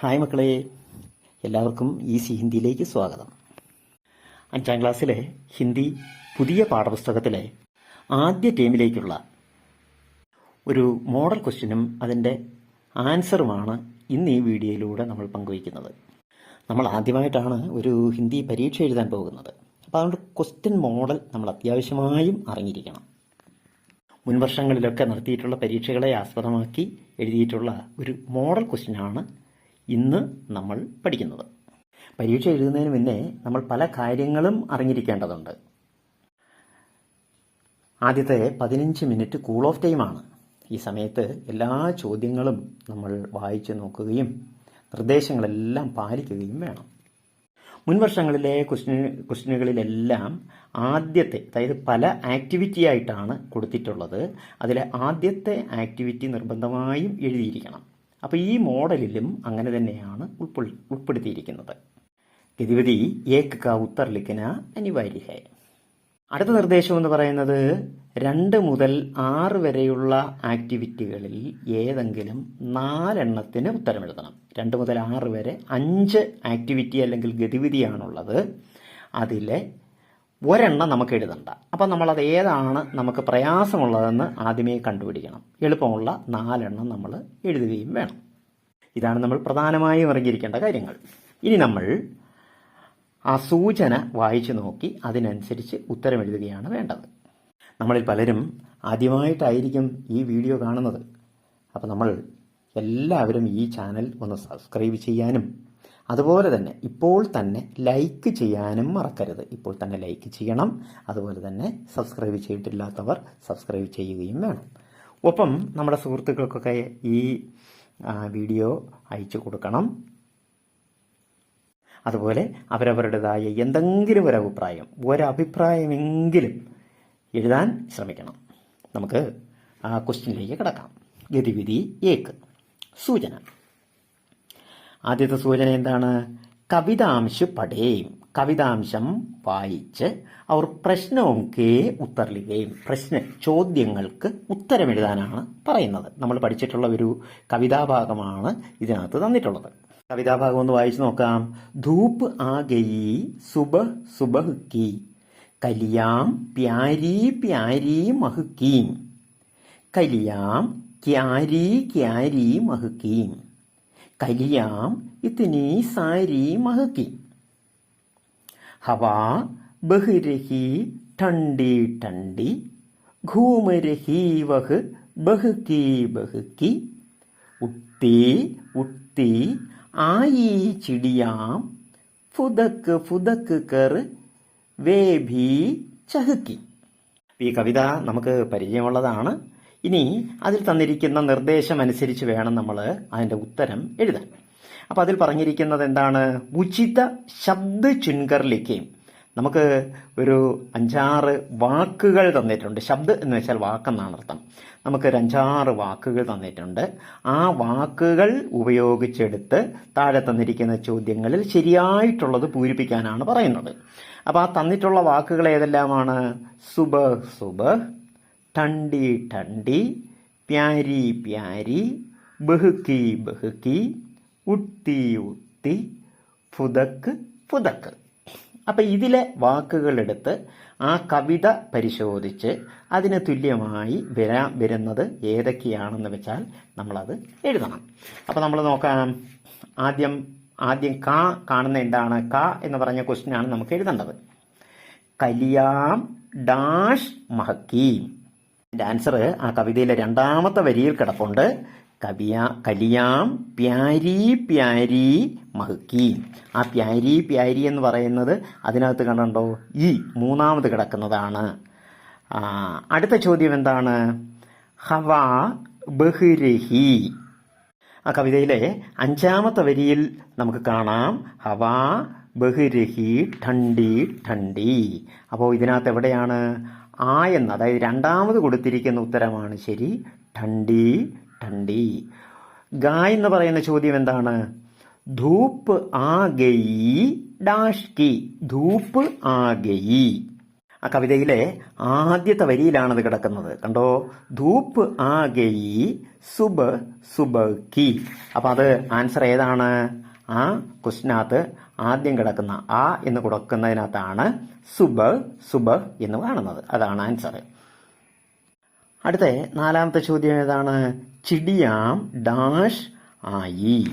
Hi മക്കളെ. എല്ലാവർക്കും easy ഹിന്ദിയിലേക്ക് സ്വാഗതം. അഞ്ചാം ക്ലാസ്സിലെ ഹിന്ദി പുതിയ പാഠപുസ്തകത്തിലെ ആദ്യ ടീമിലേക്കുള്ള ഒരു മോഡൽ ക്വസ്റ്റ്യനും അതിന്റെ ആൻസറുമാണ് ഇന്ന് ഈ വീഡിയോയിലൂടെ നമ്മൾ പങ്കുവയ്ക്കുന്നത്. നമ്മൾ ആദ്യമായിട്ടാണ് ഒരു ഹിന്ദി പരീക്ഷ എഴുതാൻ പോകുന്നത്. അപ്പോൾ അതുകൊണ്ട് ക്വസ്റ്റ്യൻ മോഡൽ നമ്മൾ അത്യാവശ്യമായും അറിഞ്ഞിരിക്കണം. മുൻവർഷങ്ങളിലൊക്കെ നടത്തിയിട്ടുള്ള പരീക്ഷകളെ ആസ്പദമാക്കി എഴുതിയിട്ടുള്ള ഒരു മോഡൽ ക്വസ്റ്റ്യനാണ് ഇന്ന് നമ്മൾ പഠിക്കുന്നത്. പരീക്ഷ എഴുതുന്നതിന് മുന്നേ നമ്മൾ പല കാര്യങ്ങളും അറിഞ്ഞിരിക്കേണ്ടതുണ്ട്. ആദ്യത്തെ പതിനഞ്ച് മിനിറ്റ് കൂൾ ഓഫ് ടൈമാണ് ഈ സമയത്ത് എല്ലാ ചോദ്യങ്ങളും നമ്മൾ വായിച്ചു നോക്കുകയും നിർദ്ദേശങ്ങളെല്ലാം പാലിക്കുകയും വേണം. മുൻവർഷങ്ങളിലെ ക്വസ്റ്റ്യൻ ക്വസ്റ്റ്യനുകളിലെല്ലാം ആദ്യത്തെ അതായത് പല ആക്ടിവിറ്റി ആയിട്ടാണ് കൊടുത്തിട്ടുള്ളത്. അതിലെ ആദ്യത്തെ ആക്ടിവിറ്റി നിർബന്ധമായും എഴുതിയിരിക്കണം. അപ്പോൾ ഈ മോഡലിലും അങ്ങനെ തന്നെയാണ് ഉൾപ്പെടു ഉൾപ്പെടുത്തിയിരിക്കുന്നത്. ഗതിവിധി ഏക് ക ഉത്തർ ലിഖന അനിവാര്യ ഹേ അടുത്ത നിർദ്ദേശം എന്ന് പറയുന്നത് രണ്ട് മുതൽ ആറ് വരെയുള്ള ആക്ടിവിറ്റികളിൽ ഏതെങ്കിലും നാലെണ്ണത്തിന് ഉത്തരം എഴുതണം രണ്ട് മുതൽ ആറ് വരെ അഞ്ച് ആക്ടിവിറ്റി അല്ലെങ്കിൽ ഗതിവിധിയാണുള്ളത്. അതിലെ ഒരെണ്ണം നമുക്ക് എഴുതണ്ട. അപ്പം നമ്മളത് ഏതാണ് നമുക്ക് പ്രയാസമുള്ളതെന്ന് ആദ്യമേ കണ്ടുപിടിക്കണം. എളുപ്പമുള്ള നാലെണ്ണം നമ്മൾ എഴുതുകയും വേണം. ഇതാണ് നമ്മൾ പ്രധാനമായും അറിഞ്ഞിരിക്കേണ്ട കാര്യങ്ങൾ. ഇനി നമ്മൾ ആ സൂചന വായിച്ചു നോക്കി അതിനനുസരിച്ച് ഉത്തരം എഴുതുകയാണ് വേണ്ടത്. നമ്മളിൽ പലരും ആദ്യമായിട്ടായിരിക്കും ഈ വീഡിയോ കാണുന്നത്. അപ്പോൾ നമ്മൾ എല്ലാവരും ഈ ചാനൽ ഒന്ന് സബ്സ്ക്രൈബ് ചെയ്യാനും അതുപോലെ തന്നെ ഇപ്പോൾ തന്നെ ലൈക്ക് ചെയ്യാനും മറക്കരുത്. ഇപ്പോൾ തന്നെ ലൈക്ക് ചെയ്യണം. അതുപോലെ തന്നെ സബ്സ്ക്രൈബ് ചെയ്തിട്ടില്ലാത്തവർ സബ്സ്ക്രൈബ് ചെയ്യുകയും വേണം. ഒപ്പം നമ്മുടെ സുഹൃത്തുക്കൾക്കൊക്കെ ഈ വീഡിയോ അയച്ചു കൊടുക്കണം. അതുപോലെ അവരവരുടേതായ എന്തെങ്കിലും ഒരു അഭിപ്രായം ഒരഭിപ്രായമെങ്കിലും എഴുതാൻ ശ്രമിക്കണം. നമുക്ക് ആ ക്വസ്റ്റ്യനിലേക്ക് കിടക്കാം. ഗതിവിധി ഏക്ക്. സൂചന. ആദ്യത്തെ സൂചന എന്താണ്? കവിതാംശ പഠേയും കവിതാംശം വായിച്ച് അവർ പ്രശ്നവും കേ ഉത്തരലുകയും പ്രശ്ന ചോദ്യങ്ങൾക്ക് ഉത്തരമെഴുതാനാണ് പറയുന്നത്. നമ്മൾ പഠിച്ചിട്ടുള്ള ഒരു കവിതാഭാഗമാണ് ഇതിനകത്ത് തന്നിട്ടുള്ളത്. കവിതാഭാഗം ഒന്ന് വായിച്ചു നോക്കാം. ധൂപ്പ് ആ സുബ സുബഹ് സുബഹ് കി കലിയാം പ്യാരി പ്യാരി മഹുക്കീം. കലിയാം ക്യാരി ക്യാരി മഹുക്കീം. കലിയാം ഇതിനി സാരി മഹകി. ഹവാ ബഹുരഹി ടണ്ടി ടണ്ടി ഘൂമരഹി വഹ് ബഹുക്കി ബഹുക്കി ഉത്തി ഉത്തി ആയി ചിടിയാം ഫുദക്ക് ഫുദക്ക് കർ വേഭി ചഹുക്കി ഈ കവിത നമുക്ക് പരിചയമുള്ളതാണ്. ഇനി അതിൽ തന്നിരിക്കുന്ന നിർദ്ദേശം അനുസരിച്ച് വേണം നമ്മൾ അതിന്റെ ഉത്തരം എഴുതാൻ. അപ്പോൾ അതിൽ പറഞ്ഞിരിക്കുന്നത് എന്താണ്? ഉചിത ശബ്ദ ചുൻകറിലേക്കും. നമുക്ക് ഒരു അഞ്ചാറ് വാക്കുകൾ തന്നിട്ടുണ്ട്. ശബ്ദ എന്ന് വെച്ചാൽ വാക്കെന്നാണ് അർത്ഥം. നമുക്കൊരു അഞ്ചാറ് വാക്കുകൾ തന്നിട്ടുണ്ട്. ആ വാക്കുകൾ ഉപയോഗിച്ചെടുത്ത് താഴെ തന്നിരിക്കുന്ന ചോദ്യങ്ങളിൽ ശരിയായിട്ടുള്ളത് പൂരിപ്പിക്കാനാണ് പറയുന്നത്. അപ്പോൾ ആ തന്നിട്ടുള്ള വാക്കുകൾ ഏതെല്ലാമാണ്? സുബ സുബഹ് ടണ്ടി ടണ്ടി പ്യാരി പ്യാരി ബഹുക്കി ബഹുക്കി ഉത്തി ഉത്തി ഫുതക്ക് ഫുതക്ക് അപ്പം ഇതിലെ വാക്കുകളെടുത്ത് ആ കവിത പരിശോധിച്ച് അതിന് തുല്യമായി വരാ വരുന്നത് ഏതൊക്കെയാണെന്ന് വെച്ചാൽ നമ്മളത് എഴുതണം. അപ്പം നമ്മൾ നോക്കാം. ആദ്യം ആദ്യം കാ കാണുന്ന എന്താണ്? ക എന്ന് പറഞ്ഞ ക്വസ്റ്റ്യനാണ് നമുക്ക് എഴുതേണ്ടത്. കലിയാം ഡാഷ് മഹക്കീം. ആൻസർ ആ കവിതയിലെ രണ്ടാമത്തെ വരിയിൽ കിടപ്പുണ്ട്. കവിയ കലിയാം പ്യാരി പ്യാരി മഹുക്കി. ആ പ്യാരി പ്യാരി എന്ന് പറയുന്നത് അതിനകത്ത് കണ്ടോ? ഈ മൂന്നാമത് കിടക്കുന്നതാണ്. അടുത്ത ചോദ്യം എന്താണ്? ഹവ ബഹുരഹി. ആ കവിതയിലെ അഞ്ചാമത്തെ വരിയിൽ നമുക്ക് കാണാം. ഹവാ ബഹുരഹി ഠണ്ടി ഠണ്ടി. അപ്പോൾ ഇതിനകത്ത് എവിടെയാണ്? ആ എന്ന് അതായത് രണ്ടാമത് കൊടുത്തിരിക്കുന്ന ഉത്തരമാണ് ശരി ഠണ്ടി ഠണ്ടി ഗ എന്ന് പറയുന്ന ചോദ്യം എന്താണ്? ധൂപ്പ് ആ ഡാഷ് കി. ധൂപ്പ് ആ ആ കവിതയിലെ ആദ്യത്തെ വരിയിലാണത് കിടക്കുന്നത്. കണ്ടോ? ധൂപ്പ് ആ ഗയി സുബ് സുബ് കി. അപ്പൊ അത് ആൻസർ ഏതാണ്? ആ ക്വസ്റ്റിനകത്ത് ആദ്യം കിടക്കുന്ന ആ എന്ന് കൊടുക്കുന്നതിനകത്താണ് സുബ് സുബ് എന്ന് കാണുന്നത്. അതാണ് ആൻസർ അടുത്ത നാലാമത്തെ ചോദ്യം ഏതാണ്? ചിടിയാം ഡാഷ് ആയി.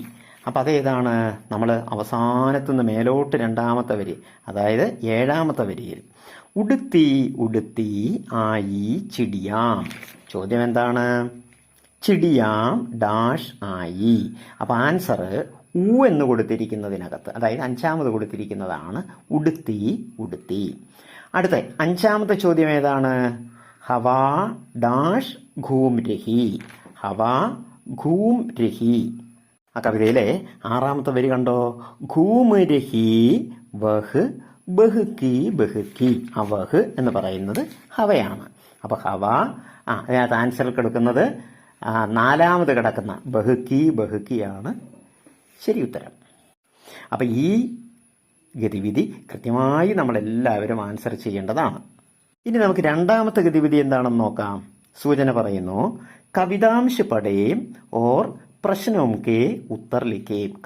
അപ്പം അതേതാണ് നമ്മൾ അവസാനത്തുനിന്ന് മേലോട്ട് രണ്ടാമത്തെ വരി അതായത് ഏഴാമത്തെ വരിയിൽ. ഉടുത്തി ഉടുത്തി ആയി ചിടിയാം. ചോദ്യം എന്താണ്? ചിടിയാം ഡാഷ് ആയി. അപ്പം ആൻസർ ഉ എന്ന് കൊടുത്തിരിക്കുന്നതിനകത്ത് അതായത് അഞ്ചാമത് കൊടുത്തിരിക്കുന്നതാണ് ഉടുത്തി ഉടുത്തി. അടുത്ത അഞ്ചാമത്തെ ചോദ്യം ഏതാണ്? ഹവാ ഡാഷ് ഘൂം രഹി. ഹവാ ഘൂം രഹി. ആ കവിതയിലെ ആറാമത്തെ വരി കണ്ടോ? ഘൂം രഹി വഹ് ബഹുക്കി ബഹുക്കി. വഹ് എന്ന് പറയുന്നത് ഹവയാണ്. അപ്പൊ ഹവ ആ അതിനകത്ത് ആൻസർ കിടക്കുന്നത് നാലാമത് കിടക്കുന്ന ബഹുക്കി ബഹുക്കിയാണ് ശരി ഉത്തരം. അപ്പം ഈ ഗതിവിധി കൃത്യമായി നമ്മളെല്ലാവരും ആൻസർ ചെയ്യേണ്ടതാണ്. ഇനി നമുക്ക് രണ്ടാമത്തെ ഗതിവിധി എന്താണെന്ന് നോക്കാം. സൂചന പറയുന്നു കവിതാംശ പടേം ഓർ പ്രശ്നവും കെ ഉത്തർ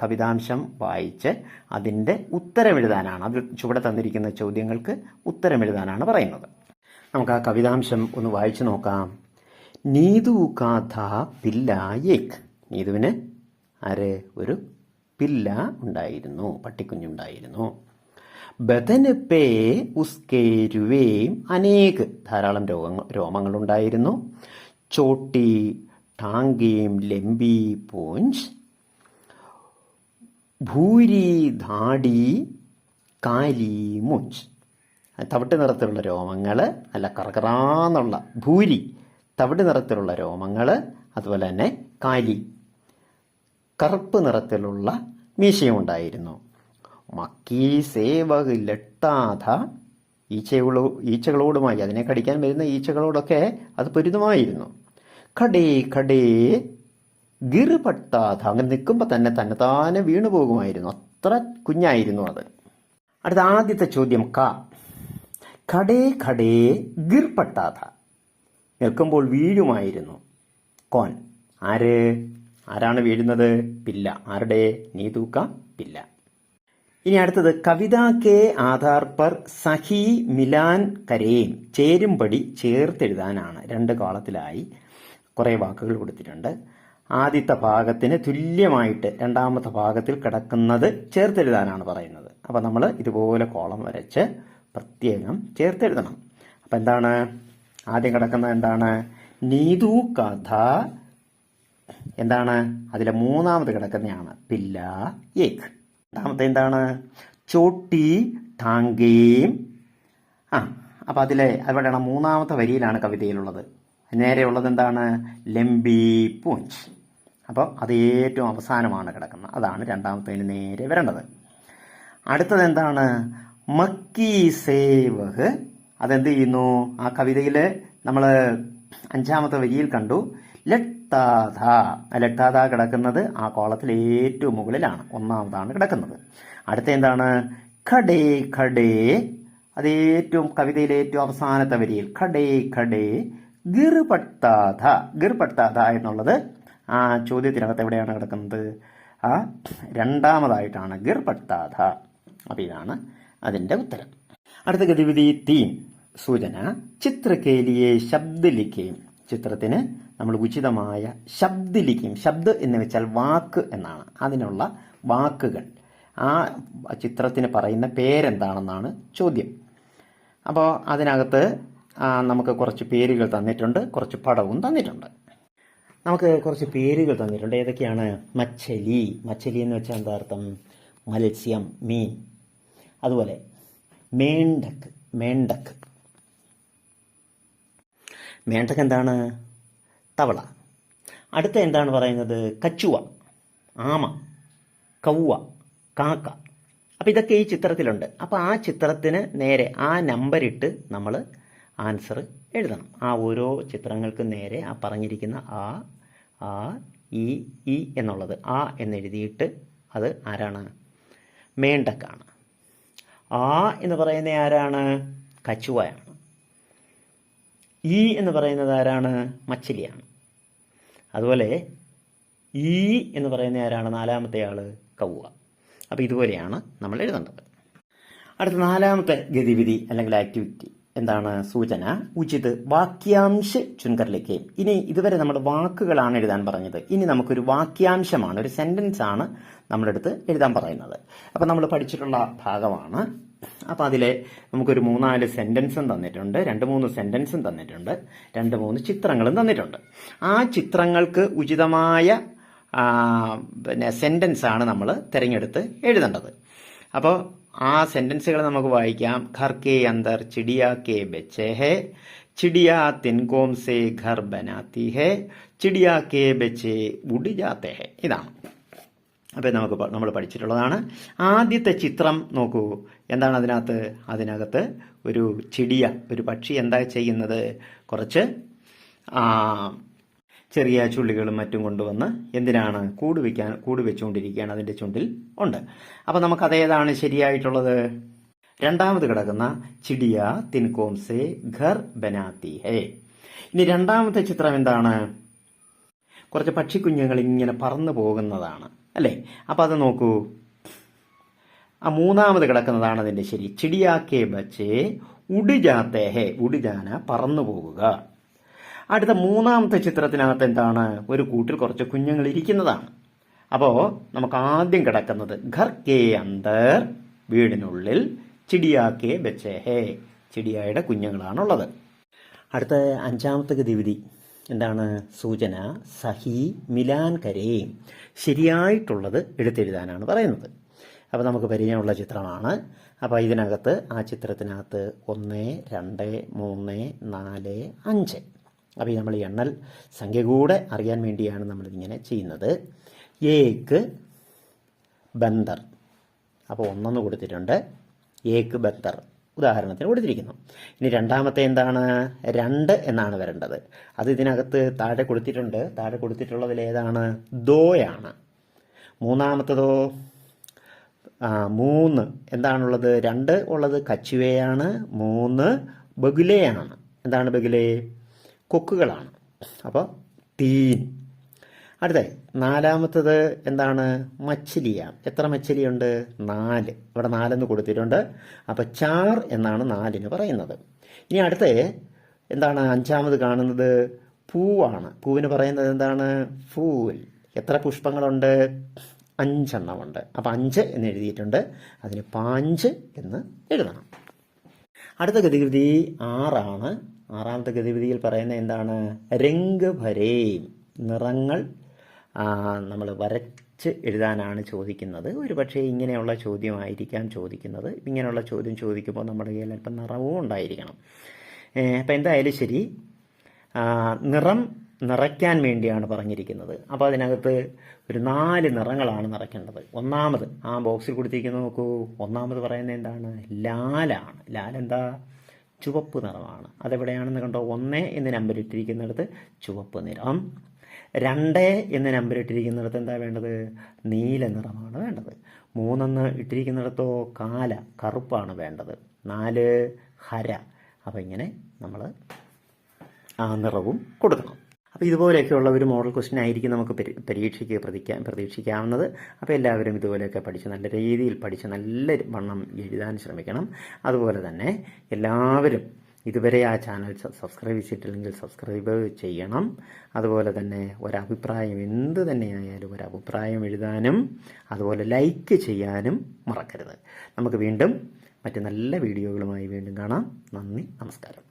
കവിതാംശം വായിച്ച് അതിന്റെ ഉത്തരമെഴുതാനാണ് അത് ചുവടെ തന്നിരിക്കുന്ന ചോദ്യങ്ങൾക്ക് ഉത്തരമെഴുതാനാണ് പറയുന്നത്. നമുക്ക് ആ കവിതാംശം ഒന്ന് വായിച്ചു നോക്കാം. നീതു കാഥ പില്ല ഏക് നീതുവിന് ആര്? ഒരു പില്ല ഉണ്ടായിരുന്നു പട്ടിക്കുഞ്ഞുണ്ടായിരുന്നു. ബദന് പേ ഉസ്കേ അനേക് ധാരാളം രോഗങ്ങൾ രോമങ്ങളുണ്ടായിരുന്നു. ചോട്ടി ടാങ്കീം ലംബി പൂഞ്ച് ഭൂരി ധാടി കാലി മുഞ്ച്. തവിട്ട് നിറത്തിലുള്ള രോമങ്ങൾ അല്ല കറകറാന്നുള്ള ഭൂരി തവിട്ട് നിറത്തിലുള്ള രോമങ്ങൾ അതുപോലെ തന്നെ കാലി. കറുപ്പ് നിറത്തിലുള്ള മീശയും ഉണ്ടായിരുന്നു മക്കീ സേവക് ലട്ടാഥ ഈച്ചകളോ ഈച്ചകളോടുമായി അതിനെ കടിക്കാൻ വരുന്ന ഈച്ചകളോടൊക്കെ അത് പൊരുതുമായിരുന്നു. കടേ കടേ ഗിർപട്ടാഥ അങ്ങനെ നിൽക്കുമ്പോൾ തന്നെ തന്നെ താനെ വീണു പോകുമായിരുന്നു. അത്ര കുഞ്ഞായിരുന്നു അത്. അടുത്ത ആദ്യത്തെ ചോദ്യം ക. കടേ കടേ ഗിർപട്ടാഥ നിൽക്കുമ്പോൾ വീഴുമായിരുന്നു. കോൻ. ആര്? ആരാണ് വീഴുന്നത്? പില്ല. ആരുടെ? നീതൂക്ക പില്ല. ഇനി അടുത്തത് കവിത കെ ആധാർ പർ സഹി മിലാൻ കരേം ചേരുംപടി ചേർത്തെഴുതാനാണ്. രണ്ട് കോളത്തിലായി കുറേ വാക്കുകൾ കൊടുത്തിട്ടുണ്ട്. ആദ്യത്തെ ഭാഗത്തിന് തുല്യമായിട്ട് രണ്ടാമത്തെ ഭാഗത്തിൽ കിടക്കുന്നത് ചേർത്തെഴുതാനാണ് പറയുന്നത്. അപ്പം നമ്മൾ ഇതുപോലെ കോളം വരച്ച് പ്രത്യേകം ചേർത്തെഴുതണം. അപ്പം എന്താണ്? ആദ്യം കിടക്കുന്നത് എന്താണ്? നീതു കഥ എന്താണ്? അതിലെ മൂന്നാമത് കിടക്കുന്നതാണ് പില്ല ഏക്. രണ്ടാമത്തെ എന്താണ്? ചോട്ടി ടാങ്കേം. ആ അപ്പം അതിലെ അവിടെയാണ് മൂന്നാമത്തെ വരിയിലാണ് കവിതയിലുള്ളത്. നേരെയുള്ളത് എന്താണ്? ലംബി പൂഞ്ച്. അപ്പോൾ അത് ഏറ്റവും അവസാനമാണ് കിടക്കുന്നത്. അതാണ് രണ്ടാമത്തേന് നേരെ വരേണ്ടത്. അടുത്തത് എന്താണ്? മക്കി സേവഹ്. അതെന്ത് ചെയ്യുന്നു? ആ കവിതയിൽ നമ്മൾ അഞ്ചാമത്തെ വരിയിൽ കണ്ടു. ലട്ടാഥ ആ ലട്ടാഥ കിടക്കുന്നത് ആ കോളത്തിൽ ഏറ്റവും മുകളിലാണ്. ഒന്നാമതാണ് കിടക്കുന്നത്. അടുത്ത എന്താണ്? ഖഡേ ഖഡേ അത് ഏറ്റവും കവിതയിലെ ഏറ്റവും അവസാനത്തെ വരിയിൽ ഖഡേ ഖഡേ ഗിർപട്ടാധ. ഗിർപട്ടാധ എന്നുള്ളത് ആ ചോദ്യത്തിനകത്ത് എവിടെയാണ് കിടക്കുന്നത്? ആ രണ്ടാമതായിട്ടാണ് ഗിർപട്ടാധ. അപ്പം ഇതാണ് അതിന്റെ ഉത്തരം. അടുത്ത ഗതിവിധി തീം. സൂചന. ചിത്രക്കേലിയെ ശബ്ദലിക്കുകയും. ചിത്രത്തിന് നമ്മൾ ഉചിതമായ ശബ്ദിലിക്കും ശബ്ദ എന്ന് വെച്ചാൽ വാക്ക് എന്നാണ്. അതിനുള്ള വാക്കുകൾ. ആ ചിത്രത്തിന് പറയുന്ന പേരെന്താണെന്നാണ് ചോദ്യം. അപ്പോൾ അതിനകത്ത് നമുക്ക് കുറച്ച് പേരുകൾ തന്നിട്ടുണ്ട് കുറച്ച് പടവും തന്നിട്ടുണ്ട്. നമുക്ക് കുറച്ച് പേരുകൾ തന്നിട്ടുണ്ട്. ഏതൊക്കെയാണ്? മച്ചലി മച്ചലി എന്ന് വെച്ചാൽ എന്താ അർത്ഥം? മത്സ്യം മീൻ. അതുപോലെ മേണ്ടക്ക് മേണ്ടക്ക്. മേണ്ടക്ക് എന്താണ്? തവള. അടുത്ത എന്താണ് പറയുന്നത്? കച്ചുവ ആമ കൗവ കാക്ക. അപ്പം ഇതൊക്കെ ഈ ചിത്രത്തിലുണ്ട്. അപ്പോൾ ആ ചിത്രത്തിന് നേരെ ആ നമ്പറിട്ട് നമ്മൾ ആൻസർ എഴുതണം. ആ ഓരോ ചിത്രങ്ങൾക്ക് നേരെ ആ പറഞ്ഞിരിക്കുന്ന ആ ആ ഇ ഇ എന്നുള്ളത്. ആ എന്നെഴുതിയിട്ട് അത് ആരാണ്? മേണ്ടക്കാണ്. ആ എന്ന് പറയുന്ന ആരാണ്? കച്ചുവയാണ്. ഈ എന്ന് പറയുന്നത് ആരാണ്? മച്ചിലിയാണ്. അതുപോലെ ഈ എന്ന് പറയുന്ന ആരാണ്? നാലാമത്തെ ആൾ കൗവ. അപ്പോൾ ഇതുപോലെയാണ് നമ്മൾ എഴുതേണ്ടത്. അടുത്ത നാലാമത്തെ ഗതിവിധി അല്ലെങ്കിൽ ആക്ടിവിറ്റി എന്താണ്? സൂചന. ഉചിത് വാക്യാംശ ചുങ്കറിലേക്ക് ഇനി ഇതുവരെ നമ്മൾ വാക്കുകളാണ് എഴുതാൻ പറഞ്ഞത്. ഇനി നമുക്കൊരു വാക്യാംശമാണ് ഒരു സെന്റൻസ് ആണ് നമ്മളെടുത്ത് എഴുതാൻ പറയുന്നത്. അപ്പം നമ്മൾ പഠിച്ചിട്ടുള്ള ഭാഗമാണ് അപ്പം അതിലെ നമുക്കൊരു മൂന്നാൽ സെന്റൻസും തന്നിട്ടുണ്ട് രണ്ട് മൂന്ന് സെന്റൻസും തന്നിട്ടുണ്ട് രണ്ട് മൂന്ന് ചിത്രങ്ങളും തന്നിട്ടുണ്ട്. ആ ചിത്രങ്ങൾക്ക് ഉചിതമായ പിന്നെ സെന്റൻസ് ആണ് നമ്മൾ തിരഞ്ഞെടുത്ത് എഴുതേണ്ടത്. അപ്പോൾ ആ സെന്റൻസുകൾ നമുക്ക് വായിക്കാം. ഘർ കെ അന്തർ ചിടിയ കെ ബെച്ചെ ഹെ ചിടിയ തിൻകോം സെ ഘർ ബനാത്തി ഹെ ചിടിയ കെ ബെച്ചെ ഉടി ജാത്തെ ഹെ. ഇതാണ്. അപ്പോൾ നമുക്ക് നമ്മൾ പഠിച്ചിട്ടുള്ളതാണ്. ആദ്യത്തെ ചിത്രം നോക്കൂ. എന്താണ് അതിനകത്ത്? അതിനകത്ത് ഒരു ചിടിയ ഒരു പക്ഷി എന്താ ചെയ്യുന്നത്? കുറച്ച് ചെറിയ ചുള്ളികളും മറ്റും കൊണ്ടുവന്ന് എന്തിനാണ്? കൂട് വയ്ക്കാൻ കൂട് വെച്ചുകൊണ്ടിരിക്കുകയാണ് അതിന്റെ ചുണ്ടിൽ ഉണ്ട്. അപ്പോൾ നമുക്കതേതാണ് ശരിയായിട്ടുള്ളത്? രണ്ടാമത് കിടക്കുന്ന ചിടിയ തിൻകോംസെ ഘർ ബനാത്തി ഹേ. ഇനി രണ്ടാമത്തെ ചിത്രം എന്താണ്? കുറച്ച് പക്ഷിക്കുഞ്ഞുങ്ങൾ ഇങ്ങനെ പറന്നു പോകുന്നതാണ്. അല്ലേ? അപ്പം അത് നോക്കൂ. ആ മൂന്നാമത് കിടക്കുന്നതാണ് അതിന്റെ ശരി. ചിടിയാക്കേ ബച്ചേ ഉടിജാത്തേ ഹേ ഉടിജാന പറന്നു പോവുക അടുത്ത മൂന്നാമത്തെ ചിത്രത്തിനകത്ത് എന്താണ്? ഒരു കൂട്ടിൽ കുറച്ച് കുഞ്ഞുങ്ങൾ ഇരിക്കുന്നതാണ്. അപ്പോൾ നമുക്ക് ആദ്യം കിടക്കുന്നത് ഘർ കെ അന്തർ വീടിനുള്ളിൽ ചിടിയാക്കേ ബച്ചേ ഹേ ചിടിയായുടെ കുഞ്ഞുങ്ങളാണുള്ളത്. അടുത്ത അഞ്ചാമത്തെ ഗതിവിധി. എന്താണ് സൂചന? സഹി മിലാൻ കരയും ശരിയായിട്ടുള്ളത് എടുത്തെഴുതാനാണ് പറയുന്നത്. അപ്പോൾ നമുക്ക് പരിചയമുള്ള ചിത്രമാണ്. അപ്പോൾ ഇതിനകത്ത് ആ ചിത്രത്തിനകത്ത് ഒന്ന് രണ്ട് മൂന്ന് നാല് അഞ്ച്. അപ്പോൾ നമ്മൾ എണ്ണൽ സംഖ്യ കൂടെ അറിയാൻ വേണ്ടിയാണ് നമ്മളിതിങ്ങനെ ചെയ്യുന്നത്. ഏക്ക് ബന്ദർ. അപ്പോൾ ഒന്നൊന്ന് കൊടുത്തിട്ടുണ്ട്. ഏക്ക് ബന്ദർ. ഉദാഹരണത്തിന് കൊടുത്തിരിക്കുന്നു. ഇനി രണ്ടാമത്തെ എന്താണ്? രണ്ട് എന്നാണ് വരേണ്ടത്. അത് ഇതിനകത്ത് താഴെ കൊടുത്തിട്ടുണ്ട്. താഴെ കൊടുത്തിട്ടുള്ളതിൽ ഏതാണ്? ദോയാണ്. മൂന്നാമത്തതോ? മൂന്ന്. എന്താണുള്ളത്? രണ്ട് ഉള്ളത് കച്ചുവയാണ്. മൂന്ന് ബഗുലയാണ്. എന്താണ് ബഗുലേ? കൊക്കുകളാണ്. അപ്പോൾ തീൻ. അടുത്ത നാലാമത്തത് എന്താണ്? മച്ചിലിയാണ് എത്ര മച്ചിലിയുണ്ട്? നാല്. ഇവിടെ നാലെന്ന് കൊടുത്തിട്ടുണ്ട്. അപ്പോൾ ചാർ എന്നാണ് നാലിന് പറയുന്നത്. ഇനി അടുത്ത എന്താണ് അഞ്ചാമത് കാണുന്നത്? പൂവാണ്. പൂവിന് പറയുന്നത് എന്താണ്? ഫൂൽ എത്ര പുഷ്പങ്ങളുണ്ട്? അഞ്ചെണ്ണമുണ്ട്. അപ്പോൾ അഞ്ച് എന്ന് എഴുതിയിട്ടുണ്ട്. അതിന് പാഞ്ച് എന്ന് എഴുതണം. അടുത്ത ഗതിവിധി ആറാണ്. ആറാമത്തെ ഗതിവിധിയിൽ പറയുന്നത് എന്താണ്? രംഗ് ഭരേ. നിറങ്ങൾ നമ്മൾ വരച്ച് എഴുതാനാണ് ചോദിക്കുന്നത്. ഒരു പക്ഷേ ഇങ്ങനെയുള്ള ചോദ്യമായിരിക്കാം ചോദിക്കുന്നത്. ഇങ്ങനെയുള്ള ചോദ്യം ചോദിക്കുമ്പോൾ നമ്മുടെ കയ്യിൽ അല്പം നിറവും ഉണ്ടായിരിക്കണം. അപ്പം എന്തായാലും ശരി. നിറം നിറയ്ക്കാൻ വേണ്ടിയാണ് പറഞ്ഞിരിക്കുന്നത്. അപ്പോൾ അതിനകത്ത് ഒരു നാല് നിറങ്ങളാണ് നിറയ്ക്കേണ്ടത്. ഒന്നാമത് ആ ബോക്സിൽ കൊടുത്തിരിക്കുന്നത് നോക്കൂ. ഒന്നാമത് പറയുന്നത് എന്താണ്? ലാലാണ്. ലാൽ എന്താ? ചുവപ്പ് നിറമാണ്. അതെവിടെയാണെന്ന് കണ്ടോ? ഒന്ന് എന്ന് നമ്പർ ഇട്ടിരിക്കുന്നിടത്ത് ചുവപ്പ് നിറം. രണ്ട് എന്ന നമ്പർ ഇട്ടിരിക്കുന്നിടത്ത് എന്താ വേണ്ടത്? നീല നിറമാണ് വേണ്ടത്. മൂന്നെന്ന് ഇട്ടിരിക്കുന്നിടത്തോ കാല കറുപ്പാണ് വേണ്ടത്. നാല് ഹര. അപ്പോൾ ഇങ്ങനെ നമ്മൾ ആ നിറവും കൊടുക്കണം. അപ്പോൾ ഇതുപോലെയൊക്കെയുള്ള ഒരു മോഡൽ ക്വസ്റ്റ്യൻ ആയിരിക്കും നമുക്ക് പരീക്ഷയ്ക്ക് പ്രതിക്കാൻ പ്രതീക്ഷിക്കാവുന്നത്. അപ്പോൾ എല്ലാവരും ഇതുപോലെയൊക്കെ പഠിച്ച് നല്ല രീതിയിൽ പഠിച്ച് നല്ല വണ്ണം എഴുതാൻ ശ്രമിക്കണം. അതുപോലെ തന്നെ എല്ലാവരും ഇതുവരെ ആ ചാനൽ സബ്സ്ക്രൈബ് ചെയ്തിട്ടില്ലെങ്കിൽ സബ്സ്ക്രൈബ് ചെയ്യണം. അതുപോലെ തന്നെ ഒരഭിപ്രായം എന്ത് തന്നെയായാലും ഒരഭിപ്രായം എഴുതാനും അതുപോലെ ലൈക്ക് ചെയ്യാനും മറക്കരുത്. നമുക്ക് വീണ്ടും മറ്റ് നല്ല വീഡിയോകളുമായി വീണ്ടും കാണാം. നന്ദി നമസ്കാരം.